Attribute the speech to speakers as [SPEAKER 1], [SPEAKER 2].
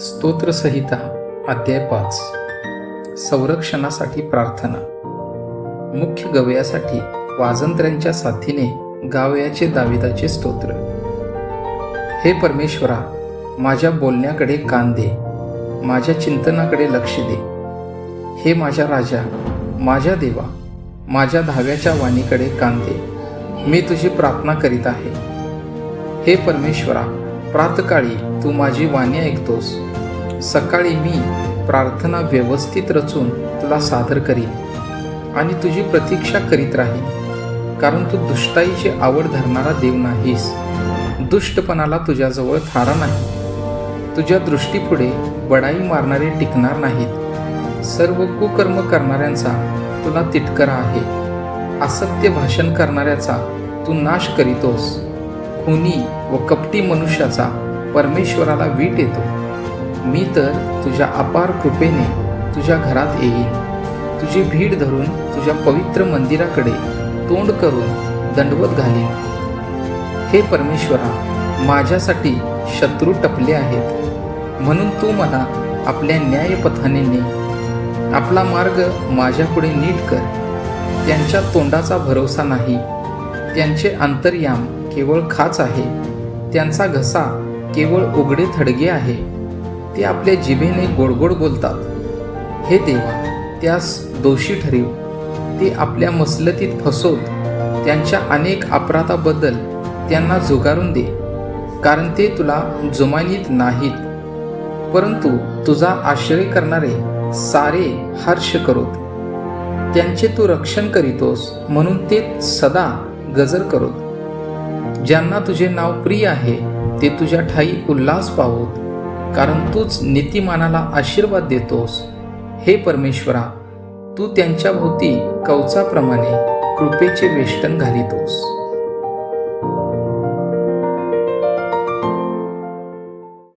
[SPEAKER 1] स्तोत्रसंहिता अध्याय पाच. संरक्षणासाठी प्रार्थना. मुख्य गवयासाठी वाजंत्र्यांच्या साथीने गावयाचे दाविदाचे स्तोत्र. हे परमेश्वरा माझ्या बोलण्याकडे कान दे माझ्या चिंतनाकडे लक्ष दे. हे माझ्या राजा माझ्या देवा माझ्या धाव्याच्या वाणीकडे कान दे. मी तुझी प्रार्थना करीत आहे. हे परमेश्वरा प्रातकाळी तू माझी वाणी ऐकतोस. सकाळी मी प्रार्थना व्यवस्थित रचून तुला सादर करीन आणि तुझी प्रतीक्षा करीत राहीन. कारण तू दुष्टाईची आवड धरणारा देव नाहीस. दुष्टपणाला तुझ्याजवळ थारा नाही. तुझ्या दृष्टीपुढे बडाई मारणारे टिकणार नाहीत. सर्व कुकर्म करणाऱ्यांचा तुला तिटकरा आहे. असत्य भाषण करणाऱ्याचा तू नाश करीतोस. खुनी व कपटी मनुष्याचा परमेश्वराला वीट येतो. मी तर तुझ्या अपार कृपेने तुझ्या घरात येईन. तुझी भीड धरून तुझ्या पवित्र मंदिराकडे तोंड करून दंडवत घालीन. हे परमेश्वरा माझ्यासाठी शत्रू टपले आहेत. म्हणून तू मला आपल्या न्यायपथाने ने आपला मार्ग माझ्यापुढे नीट कर. त्यांच्या तोंडाचा भरोसा नाही. त्यांचे अंतर्याम केवळ खाच आहे. त्यांचा घसा केवळ उघडे थडगे आहे. ते आपल्या जिभेने गोडगोड बोलतात. हे देवा त्यास दोषी ठरीव. ते आपल्या मसलतीत फसवत त्यांच्या अनेक अपराधाबद्दल त्यांना झुगारून दे कारण ते तुला जुमानीत नाहीत. परंतु तुझा आश्रय करणारे सारे हर्ष करोत. त्यांचे तू रक्षण करीतोस म्हणून ते सदा गजर करोत. ज्यांना तुझे नाव प्रिय आहे ते तुझ्या ठाई उल्हास पावोत. कारण तूच नीतिमानाला आशीर्वाद देतोस. हे परमेश्वरा तू त्यांच्या भोवती कवचाप्रमाणे कृपेचे वेष्टन घालितोस.